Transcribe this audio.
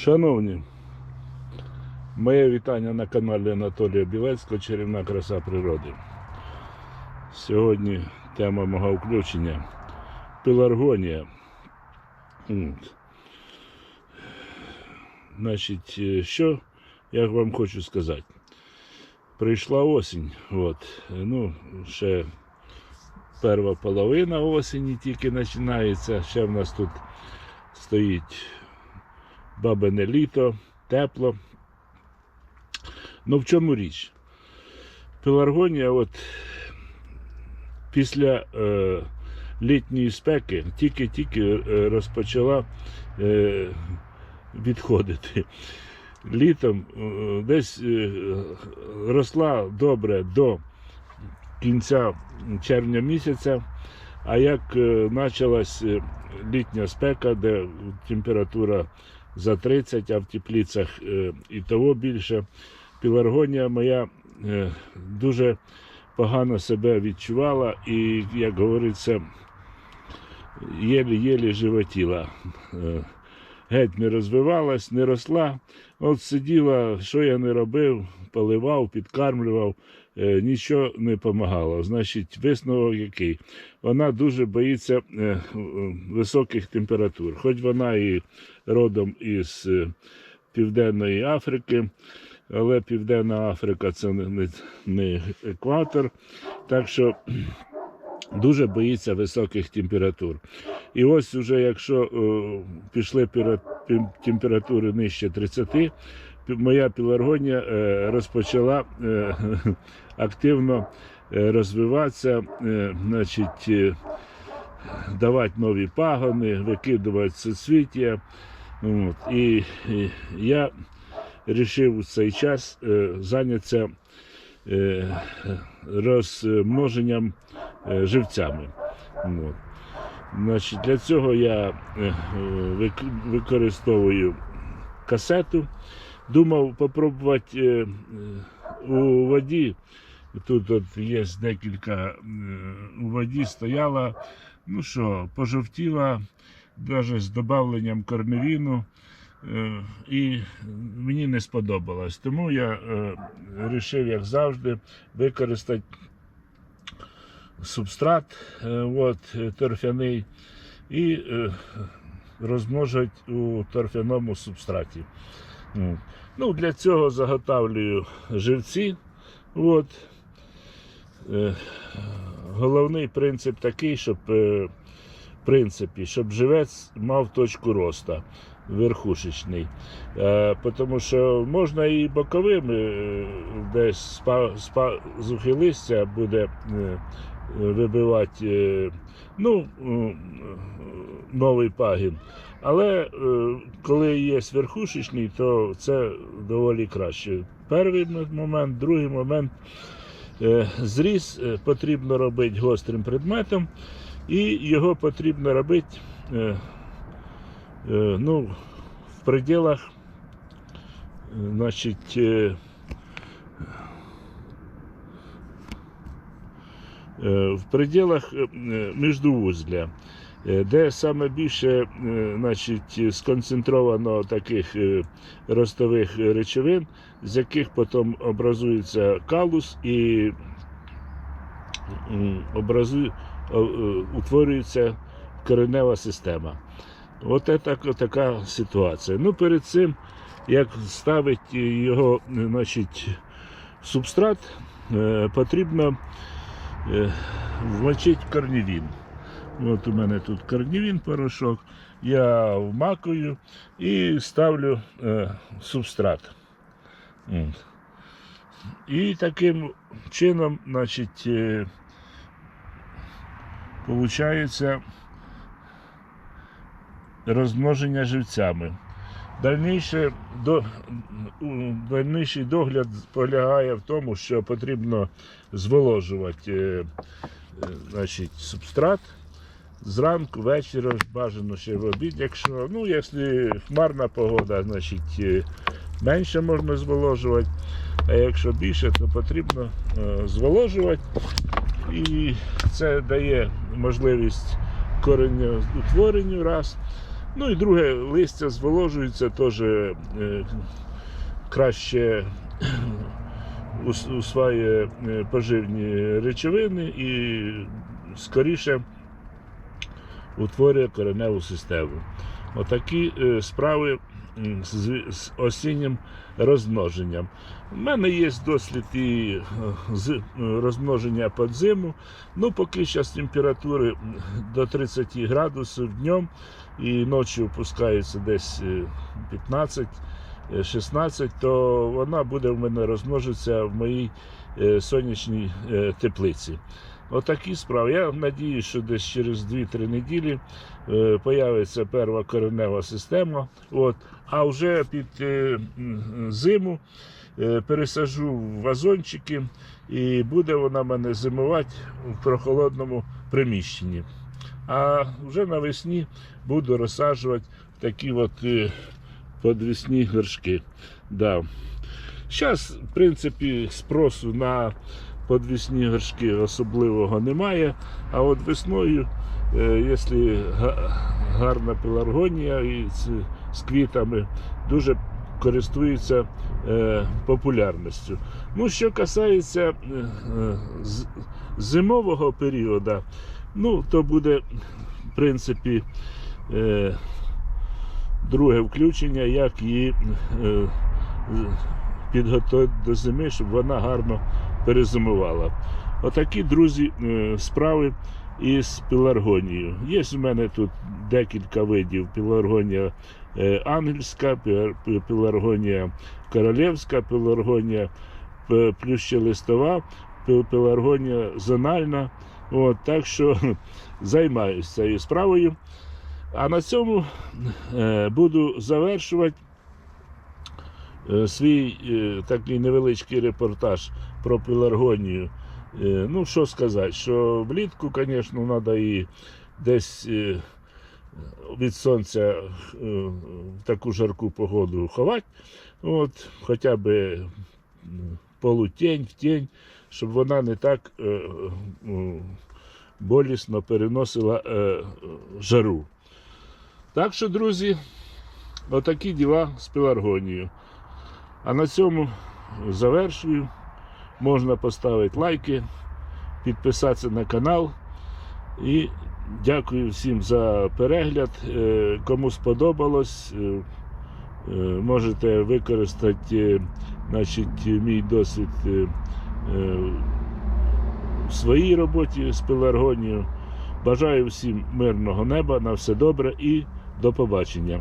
Шановні, моє вітання на каналі Анатолія Білецького Чарівна краса природи. Сьогодні тема мого включення пеларгонія. Значить, е, що я вам хочу сказати? Прийшла осінь, от, ну, ще перша половина осені тільки починається. Ще в нас тут стоїть бабине літо, тепло. Ну в чому річ? Пеларгонія, от після е, літньої спеки тільки-тільки е, розпочала е, відходити. Літом е, десь е, росла добре до кінця червня місяця, а як е, почалась е, літня спека, де температура за 30, а в теплицях е, і того більше. Піларгонія моя е, дуже погано себе відчувала і, як говориться, єлі-єлі животіла. Е, Геть не розвивалась, не росла. От сиділа, що я не робив, поливав, підкармлював, нічого не допомагало. Значить, висновок який? Вона дуже боїться високих температур. Хоч вона і родом із е, Південної Африки, але Південна Африка це не, не, екватор. Так що дуже боїться високих температур. І ось уже якщо е, пішли температури нижче 30, моя піларгонія е, розпочала активно розвиватися, значить, давати нові пагони, викидувати соцвіття. От. І, і я вирішив у цей час е, зайнятися е, розмноженням е, живцями. От. Значить, для цього я е, е, використовую касету. Думав попробувати е, е, у воді. Тут от є декілька е, у воді стояла, ну що, пожовтіла, навіть з додавленням корневіну. Е, І мені не сподобалось. Тому я вирішив, як завжди, використати субстрат е, от, е, торфяний і е, у торфяному субстраті. Ну, для цього заготавлюю живці. От. Е, Головний принцип такий, щоб е, принципі, щоб живець мав точку росту верхушечний. Е, тому що можна і боковими е, десь спа, спа, зухи листя буде е, вибивати ну, новий пагін. Але коли є верхушечний, то це доволі краще. Перший момент, другий момент. Зріз потрібно робити гострим предметом, і його потрібно робити е, е, ну, в пределах, значить, е, в пределах е, де саме більше значить, сконцентровано таких ростових речовин, з яких потім образується калус і образує, утворюється коренева система. От так- така ситуація. Ну, перед цим, як ставити його е, значить, субстрат, е, потрібно е, вмочити корнівін. От у мене тут корнівін порошок, я вмакую і ставлю е, субстрат. І таким чином, значить, е, получається розмноження живцями. Дальніше, до, дальніший догляд полягає в тому, що потрібно зволожувати е, е, субстрат зранку, вечора, бажано ще в обід, якщо, ну, якщо хмарна погода, значить е, менше можна зволожувати, а якщо більше, то потрібно е, зволожувати. І це дає можливість коренню утворенню раз. Ну і друге, листя зволожується теж е, краще ус- усваює е, поживні речовини і скоріше утворює кореневу систему. Отакі е, справи з, з осіннім розмноженням. У мене є дослід і е, з е, розмноження під зиму. Ну, поки зараз температури до 30 градусів днем і ночі опускаються десь е, 15. Е, 16, то вона буде в мене розмножитися в моїй е, сонячній е, теплиці. Отакі справи. Я надію, що десь через 2-3 неділі е, появиться перша коренева система. От. А вже під зиму пересажу в вазончики, і буде вона мене зимувати в прохолодному приміщенні. А вже навесні буду розсаджувати такі от подвісні горшки. Да. Зараз, в принципі, спросу на подвісні горшки особливого немає. А от весною, е, якщо гарна пеларгонія і з, квітами, дуже користується е, популярністю. Ну, що касається е, зимового періоду, ну, то буде, в принципі, друге включення, як її е, підготувати до зими, щоб вона гарно перезимувала. Отакі, друзі, е, справи із пеларгонією. Є в мене тут декілька видів пеларгонія е, ангельська, пе- пе- пеларгонія королівська, пеларгонія плющелистова, пе- пеларгонія зональна. От, так що займаюся цією справою. А на цьому е, буду завершувати е, свій е, такий невеличкий репортаж про пеларгонію. Ну, що сказати, що влітку, звісно, треба і десь від сонця в таку жарку погоду ховати. От, хоча б полутень, в тінь, щоб вона не так болісно переносила жару. Так що, друзі, отакі діла з пеларгонією. А на цьому завершую. Можна поставити лайки, підписатися на канал. І дякую всім за перегляд. Е, Кому сподобалось, е, е, можете використати значить, мій досвід в своїй роботі з пеларгонією. Бажаю всім мирного неба, на все добре і до побачення.